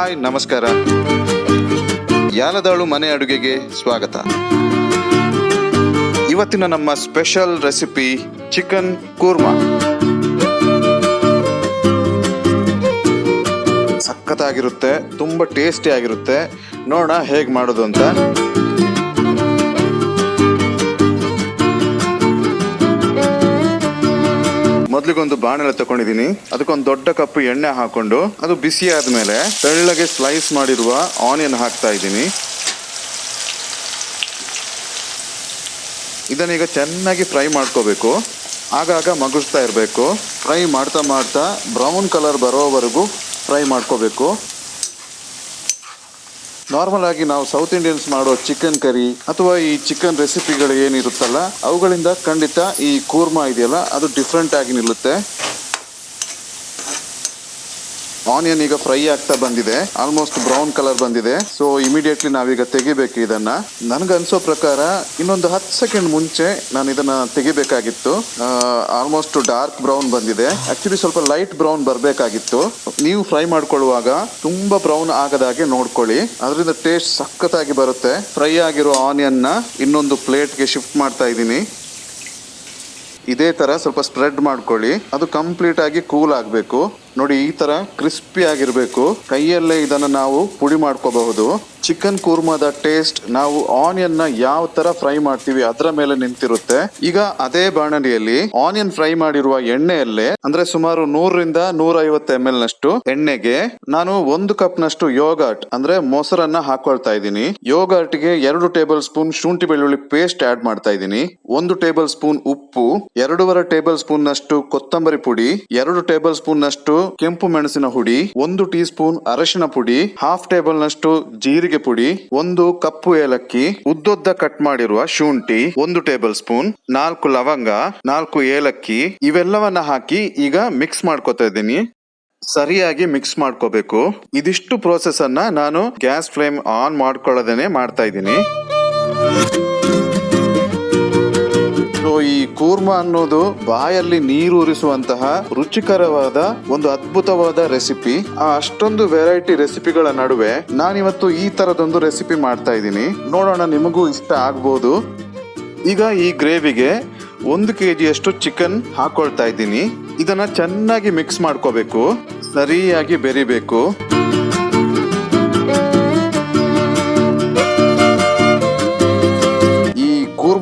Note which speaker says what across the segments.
Speaker 1: Hi, ನಮಸ್ಕಾರ. ಯಾಲದಾಳು ಮನೆ ಅಡುಗೆಗೆ ಸ್ವಾಗತ. ಇವತ್ತಿನ ನಮ್ಮ ಸ್ಪೆಷಲ್ ರೆಸಿಪಿ ಚಿಕನ್ ಕೂರ್ಮಾ. ಸಖತ್ತಾಗಿರುತ್ತೆ, ತುಂಬ ಟೇಸ್ಟಿ ಆಗಿರುತ್ತೆ. ನೋಡೋಣ ಹೇಗೆ ಮಾಡೋದು ಅಂತ ಮೊದಲಿಗೊಂದು ಬಾಣಲೆ ತಗೊಂಡಿದ್ದೀನಿ ಅದಕ್ಕೊಂದು ದೊಡ್ಡ ಕಪ್ ಎಣ್ಣೆ ಹಾಕೊಂಡು, ಅದು ಬಿಸಿ ಆದ್ಮೇಲೆ ತೆಳ್ಳಗೆ ಸ್ಲೈಸ್ ಮಾಡಿರುವ ಆನಿಯನ್ ಹಾಕ್ತಾ ಇದ್ದೀನಿ. ಇದನ್ನೀಗ ಚೆನ್ನಾಗಿ ಫ್ರೈ ಮಾಡ್ಕೋಬೇಕು. ಆಗಾಗ ಮಗುಸ್ತಾ ಇರಬೇಕು. ಫ್ರೈ ಮಾಡ್ತಾ ಮಾಡ್ತಾ ಬ್ರೌನ್ ಕಲರ್ ಬರೋವರೆಗೂ ಫ್ರೈ ಮಾಡ್ಕೋಬೇಕು. ನಾರ್ಮಲ್ ಆಗಿ ನಾವು ಸೌತ್ ಇಂಡಿಯನ್ಸ್ ಮಾಡೋ ಚಿಕನ್ ಕರಿ ಅಥವಾ ಈ ಚಿಕನ್ ರೆಸಿಪಿಗಳು ಏನಿರುತ್ತಲ್ಲ, ಅವುಗಳಿಂದ ಖಂಡಿತ ಈ ಕೂರ್ಮಾ ಇದೆಯಲ್ಲ, ಅದು ಡಿಫ್ರೆಂಟ್ ಆಗಿ ನಿಲ್ಲುತ್ತೆ. ಆನಿಯನ್ ಈಗ ಫ್ರೈ ಆಗ್ತಾ ಬಂದಿದೆ. ಆಲ್ಮೋಸ್ಟ್ ಬ್ರೌನ್ ಕಲರ್ ಬಂದಿದೆ. ಸೊ ಇಮಿಡಿಯೇಟ್ಲಿ ನಾವೀಗ ತೆಗಿಬೇಕು ಇದನ್ನ. ನನ್ಗನ್ಸೋ ಪ್ರಕಾರ ಇನ್ನೊಂದು ಹತ್ತು ಸೆಕೆಂಡ್ ಮುಂಚೆ ನಾನು ಇದನ್ನ ತೆಗಿಬೇಕಾಗಿತ್ತು. ಆಲ್ಮೋಸ್ಟ್ ಡಾರ್ಕ್ ಬ್ರೌನ್ ಬಂದಿದೆ. ಆಕ್ಚುಲಿ ಸ್ವಲ್ಪ ಲೈಟ್ ಬ್ರೌನ್ ಬರಬೇಕಾಗಿತ್ತು. ನೀವು ಫ್ರೈ ಮಾಡ್ಕೊಳ್ಳುವಾಗ ತುಂಬಾ ಬ್ರೌನ್ ಆಗದಾಗೆ ನೋಡ್ಕೊಳ್ಳಿ. ಅದರಿಂದ ಟೇಸ್ಟ್ ಸಖತ್ತಾಗಿ ಬರುತ್ತೆ. ಫ್ರೈ ಆಗಿರೋ ಆನಿಯನ್ನ ಇನ್ನೊಂದು ಪ್ಲೇಟ್ಗೆ ಶಿಫ್ಟ್ ಮಾಡ್ತಾ ಇದ್ದೀನಿ. ಇದೇ ತರ ಸ್ವಲ್ಪ ಸ್ಪ್ರೆಡ್ ಮಾಡ್ಕೊಳ್ಳಿ. ಅದು ಕಂಪ್ಲೀಟ್ ಆಗಿ ಕೂಲ್ ಆಗಬೇಕು. ನೋಡಿ, ಈ ತರ ಕ್ರಿಸ್ಪಿ ಆಗಿರ್ಬೇಕು. ಕೈಯಲ್ಲೇ ಇದನ್ನ ನಾವು ಪುಡಿ ಮಾಡ್ಕೋಬಹುದು. ಚಿಕನ್ ಕೂರ್ಮಾದ ಟೇಸ್ಟ್ ನಾವು ಆನಿಯನ್ನ ಯಾವ ತರ ಫ್ರೈ ಮಾಡ್ತೀವಿ ಅದರ ಮೇಲೆ ನಿಂತಿರುತ್ತೆ. ಈಗ ಅದೇ ಬಾಣಲಿಯಲ್ಲಿ ಆನಿಯನ್ ಫ್ರೈ ಮಾಡಿರುವ ಎಣ್ಣೆಯಲ್ಲೇ, ಅಂದ್ರೆ ಸುಮಾರು ನೂರರಿಂದ ನೂರ ಐವತ್ತು ಎಂ ಎಲ್ ನಷ್ಟು ಎಣ್ಣೆಗೆ ನಾನು ಒಂದು ಕಪ್ ನಷ್ಟು ಯೋಗರ್ಟ್ ಅಂದ್ರೆ ಮೊಸರನ್ನ ಹಾಕೊಳ್ತಾ ಇದ್ದೀನಿ. ಯೋಗರ್ಟ್ಗೆ ಎರಡು ಟೇಬಲ್ ಸ್ಪೂನ್ ಶುಂಠಿ ಬೆಳ್ಳುಳ್ಳಿ ಪೇಸ್ಟ್ ಆಡ್ ಮಾಡ್ತಾ ಇದ್ದೀನಿ. ಒಂದು ಟೇಬಲ್ ಸ್ಪೂನ್ ಉಪ್ಪು, ಎರಡೂವರೆ ಟೇಬಲ್ ಸ್ಪೂನ್ ನಷ್ಟು ಕೊತ್ತಂಬರಿ ಪುಡಿ, ಎರಡು ಟೇಬಲ್ ಸ್ಪೂನ್ ನಷ್ಟು ಕೆಂಪು ಮೆಣಸಿನ ಹುಡಿ ಒಂದು ಟೀ ಸ್ಪೂನ್ ಅರಶಿನ ಪುಡಿ ಹಾಫ್ ಟೇಬಲ್ ನಷ್ಟು ಜೀರಿಗೆ ಪುಡಿ, ಒಂದು ಕಪ್ಪು ಏಲಕ್ಕಿ, ಉದ್ದುದ್ದ ಕಟ್ ಮಾಡಿರುವ ಶುಂಠಿ, ಒಂದು ಟೇಬಲ್ ಸ್ಪೂನ್ ನಾಲ್ಕು ಲವಂಗ, ನಾಲ್ಕು ಏಲಕ್ಕಿ, ಇವೆಲ್ಲವನ್ನ ಹಾಕಿ ಈಗ ಮಿಕ್ಸ್ ಮಾಡ್ಕೊತಾ ಇದ್ದೀನಿ. ಸರಿಯಾಗಿ ಮಿಕ್ಸ್ ಮಾಡ್ಕೋಬೇಕು. ಇದಿಷ್ಟು ಪ್ರೋಸೆಸ್ ಅನ್ನ ನಾನು ಗ್ಯಾಸ್ ಫ್ಲೇಮ್ ಆನ್ ಮಾಡ್ಕೊಳ್ಳೋದೇನೆ ಮಾಡ್ತಾ ಇದ್ದೀನಿ. ಸೊ ಈ ಕೂರ್ಮಾ ಅನ್ನೋದು ಬಾಯಲ್ಲಿ ನೀರೂರಿಸುವಂತಹ ರುಚಿಕರವಾದ ಒಂದು ಅದ್ಭುತವಾದ ರೆಸಿಪಿ. ಆ ಅಷ್ಟೊಂದು ವೆರೈಟಿ ರೆಸಿಪಿಗಳ ನಡುವೆ ನಾನಿವತ್ತು ಈ ತರದೊಂದು ರೆಸಿಪಿ ಮಾಡ್ತಾ ಇದ್ದೀನಿ. ನೋಡೋಣ ನಿಮಗೂ ಇಷ್ಟ ಆಗ್ಬೋದು. ಈಗ ಈ ಗ್ರೇವಿಗೆ ಒಂದು ಕೆ ಜಿಯಷ್ಟು ಚಿಕನ್ ಹಾಕೊಳ್ತಾ ಇದ್ದೀನಿ. ಇದನ್ನ ಚೆನ್ನಾಗಿ ಮಿಕ್ಸ್ ಮಾಡ್ಕೋಬೇಕು. ಸರಿಯಾಗಿ ಬೆರಿಬೇಕು.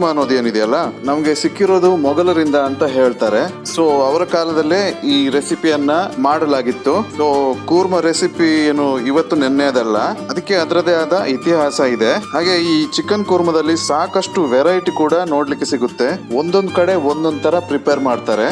Speaker 1: ಈ ಅನ್ನೋದು ಏನಿದೆಯಲ್ಲ, ನಮ್ಗೆ ಸಿಕ್ಕಿರೋದು ಮೊಘಲರಿಂದ ಅಂತ ಹೇಳ್ತಾರೆ. ಸೊ ಅವರ ಕಾಲದಲ್ಲೇ ಈ ರೆಸಿಪಿಯನ್ನ ಮಾಡಲಾಗಿತ್ತು. ಸೊ ಕೂರ್ಮ ರೆಸಿಪಿ ಏನು ಇವತ್ತು ನೆನ್ನೆದಲ್ಲ ಅದಕ್ಕೆ ಅದರದೇ ಆದ ಇತಿಹಾಸ ಇದೆ. ಹಾಗೆ ಈ ಚಿಕನ್ ಕೂರ್ಮದಲ್ಲಿ ಸಾಕಷ್ಟು ವೆರೈಟಿ ಕೂಡ ನೋಡ್ಲಿಕ್ಕೆ ಸಿಗುತ್ತೆ. ಒಂದೊಂದ್ ಕಡೆ ಒಂದೊಂದ್ ತರ ಪ್ರಿಪೇರ್ ಮಾಡ್ತಾರೆ.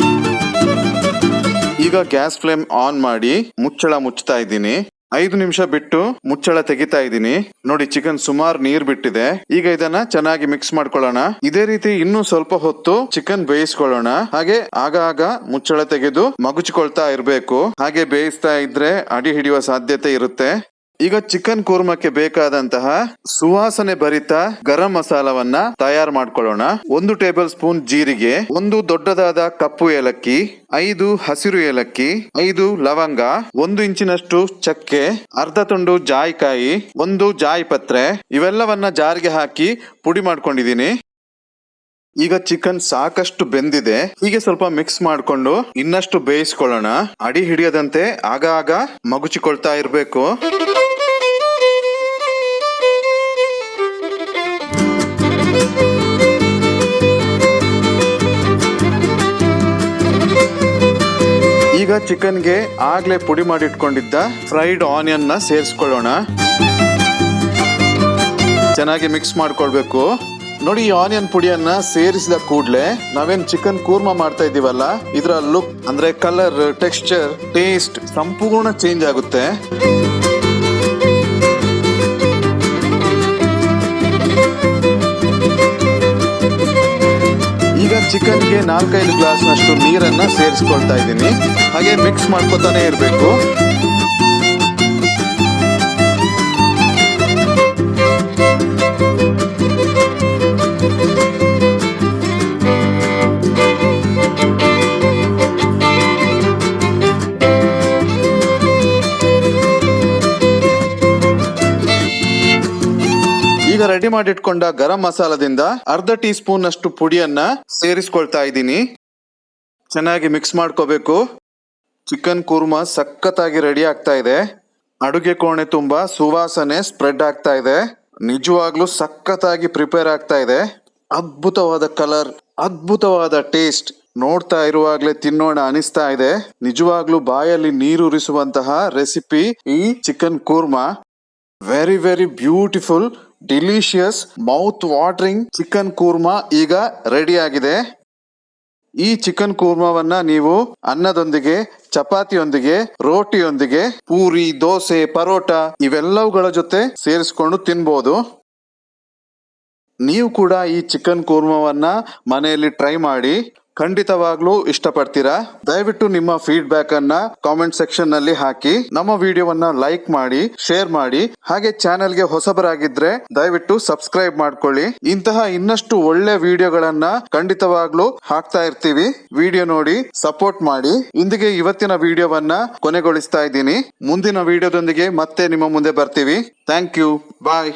Speaker 1: ಈಗ ಗ್ಯಾಸ್ ಫ್ಲೇಮ್ ಆನ್ ಮಾಡಿ ಮುಚ್ಚಳ ಮುಚ್ತಾ ಇದ್ದೀನಿ. ಐದು ನಿಮಿಷ ಬಿಟ್ಟು ಮುಚ್ಚಳ ತೆಗಿತಾ ಇದ್ದೀನಿ. ನೋಡಿ, ಚಿಕನ್ ಸುಮಾರು ನೀರ್ ಬಿಟ್ಟಿದೆ. ಈಗ ಇದನ್ನ ಚೆನ್ನಾಗಿ ಮಿಕ್ಸ್ ಮಾಡ್ಕೊಳ್ಳೋಣ. ಇದೇ ರೀತಿ ಇನ್ನೂ ಸ್ವಲ್ಪ ಹೊತ್ತು ಚಿಕನ್ ಬೇಯಿಸ್ಕೊಳ್ಳೋಣ. ಹಾಗೆ ಆಗಾಗ ಮುಚ್ಚಳ ತೆಗೆದು ಮಗುಚಿಕೊಳ್ತಾ ಇರ್ಬೇಕು. ಹಾಗೆ ಬೇಯಿಸ್ತಾ ಇದ್ರೆ ಅಡಿ ಹಿಡಿಯುವ ಸಾಧ್ಯತೆ ಇರುತ್ತೆ. ಈಗ ಚಿಕನ್ ಕೂರ್ಮಕ್ಕೆ ಬೇಕಾದಂತಹ ಸುವಾಸನೆ ಭರಿತ ಗರಂ ಮಸಾಲವನ್ನ ತಯಾರು ಮಾಡ್ಕೊಳ್ಳೋಣ. ಒಂದು ಟೇಬಲ್ ಸ್ಪೂನ್ ಜೀರಿಗೆ, ಒಂದು ದೊಡ್ಡದಾದ ಕಪ್ಪು ಏಲಕ್ಕಿ, ಐದು ಹಸಿರು ಏಲಕ್ಕಿ, ಐದು ಲವಂಗ, ಒಂದು ಇಂಚಿನಷ್ಟು ಚಕ್ಕೆ, ಅರ್ಧ ತುಂಡು ಜಾಯಿಕಾಯಿ, ಒಂದು ಜಾಯಿ ಪತ್ರೆ ಇವೆಲ್ಲವನ್ನ ಜಾರಿಗೆ ಹಾಕಿ ಪುಡಿ ಮಾಡ್ಕೊಂಡಿದ್ದೀನಿ. ಈಗ ಚಿಕನ್ ಸಾಕಷ್ಟು ಬೆಂದಿದೆ. ಹೀಗೆ ಸ್ವಲ್ಪ ಮಿಕ್ಸ್ ಮಾಡ್ಕೊಂಡು ಇನ್ನಷ್ಟು ಬೇಯಿಸ್ಕೊಳ್ಳೋಣ. ಅಡಿ ಹಿಡಿಯದಂತೆ ಆಗಾಗ ಮಗುಚಿಕೊಳ್ತಾ ಇರ್ಬೇಕು. ಚಿಕನ್ಗೆ ಆಗ್ಲೇ ಪುಡಿ ಮಾಡಿಟ್ಕೊಂಡಿದ್ದ ಫ್ರೈಡ್ ಆನಿಯನ್ನ ಸೇರಿಸ್ಕೊಳ್ಳೋಣ. ಚೆನ್ನಾಗಿ ಮಿಕ್ಸ್ ಮಾಡ್ಕೊಳ್ಬೇಕು. ನೋಡಿ, ಈ ಆನಿಯನ್ ಪುಡಿಯನ್ನ ಸೇರಿಸಿದ ಕೂಡಲೇ ನಾವೇನ್ ಚಿಕನ್ ಕೂರ್ಮ ಮಾಡ್ತಾ ಇದೀವಲ್ಲ ಇದರ ಲುಕ್ ಅಂದ್ರೆ ಕಲರ್ ಟೆಕ್ಸ್ಚರ್ ಟೇಸ್ಟ್ ಸಂಪೂರ್ಣ ಚೇಂಜ್ ಆಗುತ್ತೆ. ಚಿಕನ್ಗೆ ನಾಲ್ಕೈದು ಗ್ಲಾಸ್ ನಷ್ಟು ನೀರನ್ನ ಸೇರಿಸ್ಕೊಳ್ತಾ ಇದ್ದೀನಿ. ಹಾಗೆ ಮಿಕ್ಸ್ ಮಾಡ್ಕೊತಾನೆ ಇರಬೇಕು. ರೆಡಿ ಮಾಡಿಟ್ಕೊಂಡ ಗರಂ ಮಸಾಲದಿಂದ ಅರ್ಧ ಟೀ ಸ್ಪೂನ್ ಅಷ್ಟು ಪುಡಿಯನ್ನ ಸೇರಿಸ್ಕೊಳ್ತಾ ಇದ್ದೀನಿ. ಚೆನ್ನಾಗಿ ಮಿಕ್ಸ್ ಮಾಡ್ಕೋಬೇಕು. ಚಿಕನ್ ಕುರ್ಮಾ ಸಖತ್ತಾಗಿ ರೆಡಿ ಆಗ್ತಾ ಇದೆ. ಅಡುಗೆ ಕೋಣೆ ತುಂಬಾ ಸುವಾಸನೆ ಸ್ಪ್ರೆಡ್ ಆಗ್ತಾ ಇದೆ. ನಿಜವಾಗ್ಲೂ ಸಖತ್ತಾಗಿ ಪ್ರಿಪೇರ್ ಆಗ್ತಾ ಇದೆ. ಅದ್ಭುತವಾದ ಕಲರ್, ಅದ್ಭುತವಾದ ಟೇಸ್ಟ್ ನೋಡ್ತಾ ಇರುವಾಗ್ಲೇ ತಿನ್ನೋಣ ಅನಿಸ್ತಾ ಇದೆ. ನಿಜವಾಗ್ಲೂ ಬಾಯಲ್ಲಿ ನೀರುರಿಸುವಂತಹ ರೆಸಿಪಿ ಈ chicken korma. Very very beautiful delicious mouth watering chicken korma ಈಗ ರೆಡಿ ಆಗಿದೆ. ಈ ಚಿಕನ್ ಕೂರ್ಮಾವನ್ನ ನೀವು ಅನ್ನದೊಂದಿಗೆ, ಚಪಾತಿಯೊಂದಿಗೆ, ರೋಟಿಯೊಂದಿಗೆ, ಪೂರಿ, ದೋಸೆ, ಪರೋಟ ಇವೆಲ್ಲವುಗಳ ಜೊತೆ ಸೇರಿಸಿಕೊಂಡು ತಿನ್ಬೋದು. ನೀವು ಕೂಡ ಈ ಚಿಕನ್ ಕೂರ್ಮವನ್ನ ಮನೆಯಲ್ಲಿ ಟ್ರೈ ಮಾಡಿ ಖಂಡಿತವಾಗ್ಲೂ ಇಷ್ಟಪಡ್ತೀರಾ? ದಯವಿಟ್ಟು ನಿಮ್ಮ ಫೀಡ್ಬ್ಯಾಕ್ ಅನ್ನ ಕಾಮೆಂಟ್ ಸೆಕ್ಷನ್ನಲ್ಲಿ ಹಾಕಿ. ನಮ್ಮ ವಿಡಿಯೋವನ್ನ ಲೈಕ್ ಮಾಡಿ ಶೇರ್ ಮಾಡಿ. ಹಾಗೆ ಚಾನೆಲ್ಗೆ ಹೊಸಬರಾಗಿದ್ರೆ ದಯವಿಟ್ಟು ಸಬ್ಸ್ಕ್ರೈಬ್ ಮಾಡ್ಕೊಳ್ಳಿ. ಇಂತಹ ಇನ್ನಷ್ಟು ಒಳ್ಳೆ ವಿಡಿಯೋಗಳನ್ನ ಖಂಡಿತವಾಗ್ಲೂ ಹಾಕ್ತಾ ಇರ್ತೀವಿ. ವಿಡಿಯೋ ನೋಡಿ ಸಪೋರ್ಟ್ ಮಾಡಿ. ಇಂದಿಗೆ ಇವತ್ತಿನ ವಿಡಿಯೋವನ್ನ ಕೊನೆಗೊಳಿಸ್ತಾ ಇದ್ದೀನಿ. ಮುಂದಿನ ವಿಡಿಯೋದೊಂದಿಗೆ ಮತ್ತೆ ನಿಮ್ಮ ಮುಂದೆ ಬರ್ತೀವಿ. Thank you bye